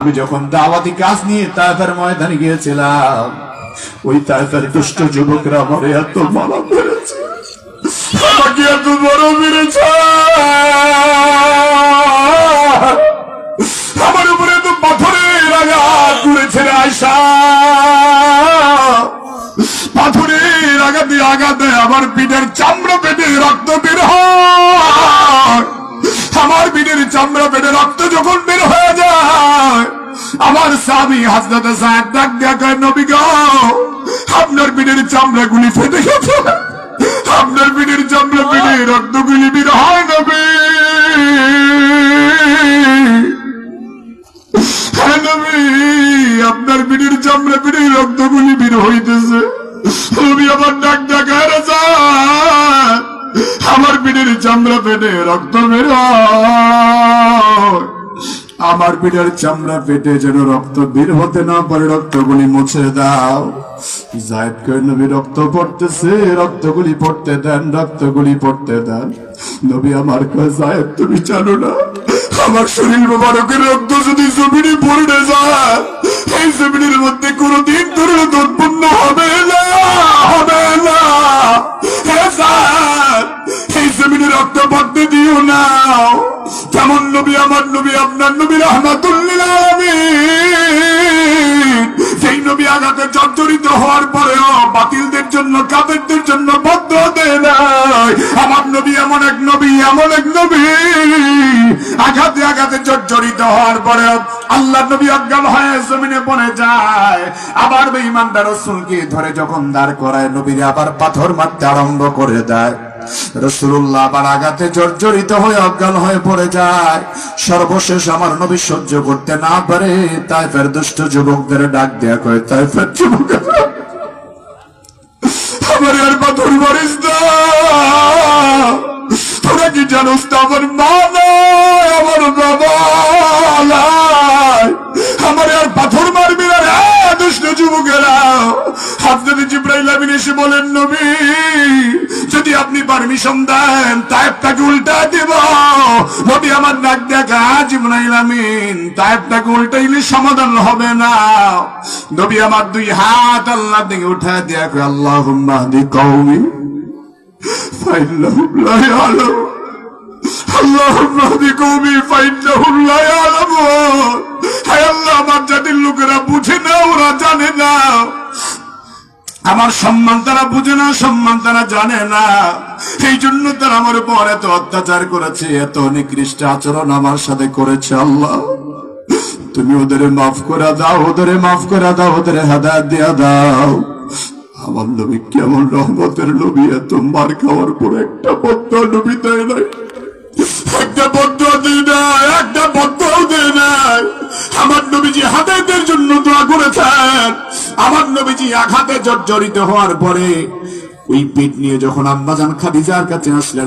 আমি যখন দাওয়াতি কাজ নিয়ে তাইফের ময়দানে গিয়েছিলাম, ওই তাইফের দুষ্ট যুবকরা আমার এত মারা মেরেছে এত বড় আমার উপরে তো পাথরের আঘাত করেছে আয়সা পাথরের আঘাতে আঘাতে আমার পিঠের চামড়া পেটে রক্ত বের আমার পিঠের চামড়া স্বামী হাসনাতে সাহেব ডাক দেখায় নবী গো, আপনার পিঠের চামড়া গুলি ফেটে গেছে আপনার পিঠের চামড়া পেটে রক্ত গুলি বের হয়, নবী হ্যাঁ আপনার পিঠের চামড়া পিঠে রক্তগুলি বের হইতেছে তুমি আমার ডাক যান। আমার পিঠের চামড়া পেটে রক্ত বের হয়। আমার পিঠের চামড়া পেটে যেন রক্ত বের হতে না পারে, রক্তগুলি মুছে দাও। জায়দ করে নবী রক্ত পড়তেছে, রক্তগুলি পড়তে দেন, রক্তগুলি পড়তে দেন। নবী আমার জায়দ, তুমি জানো না, আমার শরীর মোবারকের রক্ত যদি জমিনে পড়ে যায়, এই জমিনের মধ্যে কোনদিন ধরে উৎপন্ন হবে না হবে না। এই জমিনে রক্ত পড়তে দিও না। নবী, আমার নবী, আপনার নবী রহমাতুল্লিল সেই নবী আঘাতে জর্জরিত হওয়ার পরেও বাতিলদের জন্য কাদেরদের জন্য বদ্ধ দেয় নাই। আমার নবী এমন এক নবী, এমন এক নবী। আঘাতে আঘাতে জর্জরিত হওয়ার পরে আল্লাহ নবী অজ্ঞান হয়ে জমিনে পড়ে যায়। আবার বেঈমানদার রসুলকে ধরে যখন দাঁড় করায়, নবীরে আবার পাথর মারতে আরম্ভ করে দেয়। রসুল্লাহ আবার আঘাতে জর্জরিত হয়ে অজ্ঞান হয়ে পড়ে যায়। সর্বশেষ আমার নবী সহ্য করতে না পারে তাই ফের দুষ্ট যুবকদের ডাক দেয়া কয় তাই ফের যুবকেরা এসে বলেন নবী, যদি আপনি পারমিশন দেন তায়েবটাকে উল্টা দিব? নবী আমার নাক দেখা জিবনাইল উল্টাইলে সমাধান হবে না? নবী আমার দুই হাত আল্লাহ দিকে উঠা আল্লাহ মাহদি কৌমি আমার জাতির লোকেরা বুঝে না, ওরা জানে আমার সম্মান তারা বুঝে না, সম্মান তারা জানে না। এই জন্য তারা আমার উপর এত অত্যাচার করেছে, এত নিকৃষ্ট আচরণ আমার সাথে করেছে আল্লাহ। তুমি ওদের মাফ করে দাও ওদের মাফ করে দাও ওদের হেদায়ত দিয়া দাও। আমার নবী কেমন রহমতের নবী, এত মার খাওয়ার পর একটা বদ্ধ নবী দেয় নাই। একটা আমার নবীজি আঘাতে জর্জরিত হওয়ার পরে ওই পেট নিয়ে যখন আম্মাজান খাদিজার কাছে আসলেন